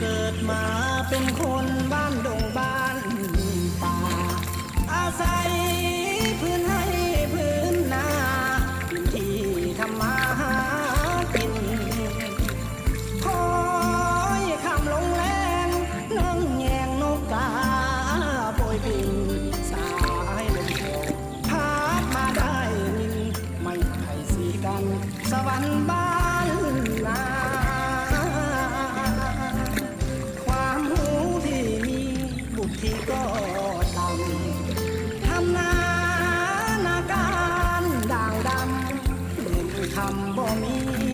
เป็นคนบ้านดงบ้านป่า อาศัยพื้นให้พื้นนาที่ทำมาหากินคอยคำลงแรงนั่งแยงนกกาโปรยปิ่นสายลมพัดมาได้ลินไม่ไขสีกัน สวรรค์บ้านำบ่มี